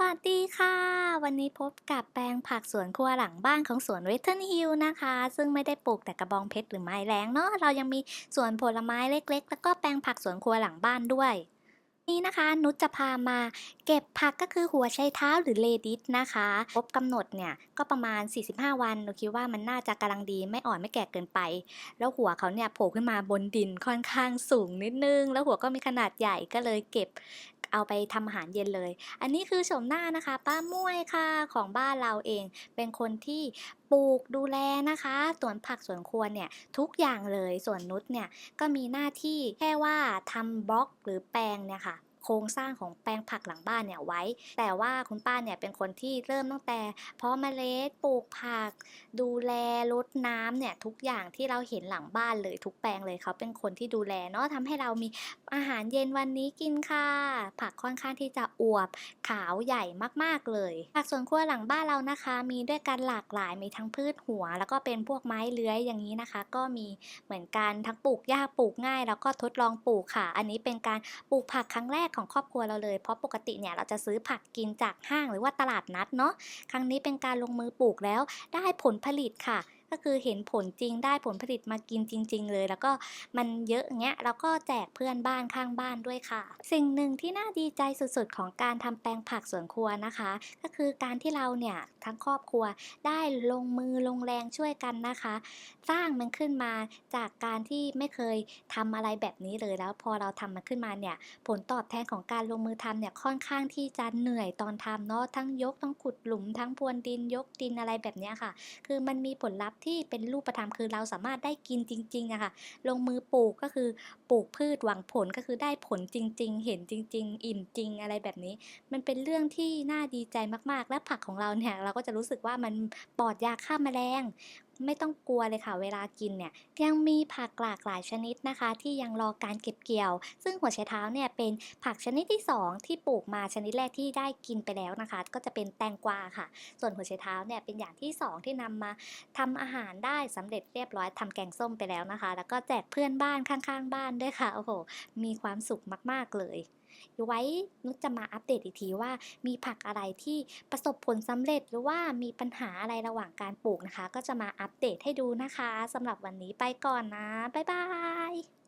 วัสดีค่ะ วันนี้พบกับแปลงผักสวนครัวหลังบ้านของสวนเวทเทิร์นฮิลนะคะ ซึ่งไม่ได้ปลูกแต่กระบองเพชรหรือไม้แรงเนาะเรายังมีสวนผลไม้เล็ก ๆ แล้วก็แปลงผักสวนครัวหลังบ้านด้วย นี่นะคะนุชจะพามาเก็บผักก็คือหัวไชเท้าหรือเลดิสนะคะครบกำหนดเนี่ยก็ประมาณ 45 วันหนูคิดว่ามันน่าจะกำลังดีไม่อ่อนไม่แก่เกินไป แล้วหัวเขาเนี่ยโผล่ขึ้นมาบนดินค่อนข้างสูงนิดนึง แล้วหัวก็มีขนาดใหญ่ก็เลยเก็บ เอาไปทำอาหารเย็นเลย อันนี้คือโฉมหน้านะคะ ป้าม่วยค่ะของบ้านเราเอง เป็นคนที่ปลูกดูแลนะคะสวนผักสวนครัวเนี่ยทุกอย่างเลยส่วนนุชเนี่ยก็มีหน้าที่แค่ว่าทำบล็อกหรือแปลงเนี่ยค่ะ โครงสร้างของแปลงผักหลังบ้านเนี่ยไว้ แต่ว่าคุณป้าเนี่ยเป็นคนที่เริ่มตั้งแต่ เพาะเมล็ดปลูกผัก ดูแลรดน้ำเนี่ยทุกอย่างที่เราเห็นหลังบ้านเลยทุกแปลงเลยเขาเป็นคนที่ดูแลเนาะทำให้เรามีอาหารเย็นวันนี้กินค่ะ ผักค่อนข้างที่จะอวบขาวใหญ่มากๆเลยผักสวนครัวหลังบ้านเรานะคะ มีด้วยกันหลากหลายมีทั้งพืชหัว แล้วก็เป็นพวกไม้เลื้อยอย่างนี้นะคะ ก็มีเหมือนกันทั้งปลูกยากปลูกง่าย แล้วก็ทดลองปลูกค่ะ อันนี้เป็นการปลูกผักครั้งแรกของครอบครัวเราเลย เพราะปกติเนี่ยเราจะซื้อผักกินจากห้างหรือว่าตลาดนัดเนาะ ครั้งนี้เป็นการลงมือปลูกแล้วได้ผลผลิตค่ะ ก็คือเห็นผลจริงได้ผลผลิตมากินจริง ๆ เลย แล้วก็มันเยอะเงี้ยเราก็แจกเพื่อนบ้านข้างบ้านด้วยค่ะ สิ่งหนึ่งที่น่าดีใจสุดๆ ของการทำแปลงผักสวนครัวนะคะ ก็คือการที่เราเนี่ยทั้งครอบครัวได้ลงมือลงแรงช่วยกันนะคะ สร้างมันขึ้นมาจากการที่ไม่เคยทำอะไรแบบนี้เลยแล้ว พอเราทำมันขึ้นมาเนี่ยผลตอบแทนของการลงมือทำเนี่ยค่อนข้างที่จะเหนื่อยตอนทำเนาะทั้งยกทั้งขุดหลุมทั้งพรวนดินยกดินอะไรแบบนี้ค่ะ คือมันมีผลลัพธ์ที่เป็นรูปธรรมคือเราสามารถได้กินจริงๆอะค่ะลงมือปลูกก็คือปลูกพืชหวังผลก็คือได้ผลจริง ๆ เห็นจริง ๆ อิ่มจริงอะไรแบบนี้ มันเป็นเรื่องที่น่าดีใจมากๆ และผักของเราเนี่ยเราก็จะรู้สึกว่ามันปลอดยาฆ่าแมลง ไม่ต้องกลัวเลยค่ะเวลากินเนี่ยยังมีผักหลากหลายชนิดนะคะ ที่ยังรอการเก็บเกี่ยว ซึ่งหัวไชเท้าเนี่ยเป็นผักชนิดที่ 2 ที่ปลูกมาชนิดแรกที่ได้กินไปแล้วนะคะ ก็จะเป็นแตงกวาค่ะ ส่วนหัวไชเท้าเนี่ยเป็นอย่างที่ 2 ที่นำมาทำอาหารได้สำเร็จเรียบร้อยทำแกงส้มไปแล้วนะคะ แล้วก็แจกเพื่อนบ้านข้างๆ บ้านด้วยค่ะโอ้โหมีความสุขมากๆเลย ไว้นุชจะมาอัปเดตอีกทีว่า มีผักอะไรที่ประสบผลสำเร็จหรือว่ามีปัญหาอะไรระหว่างการปลูกนะคะ ก็จะมาอัปเดตให้ดูนะคะสำหรับวันนี้ไปก่อนนะ บ๊ายบาย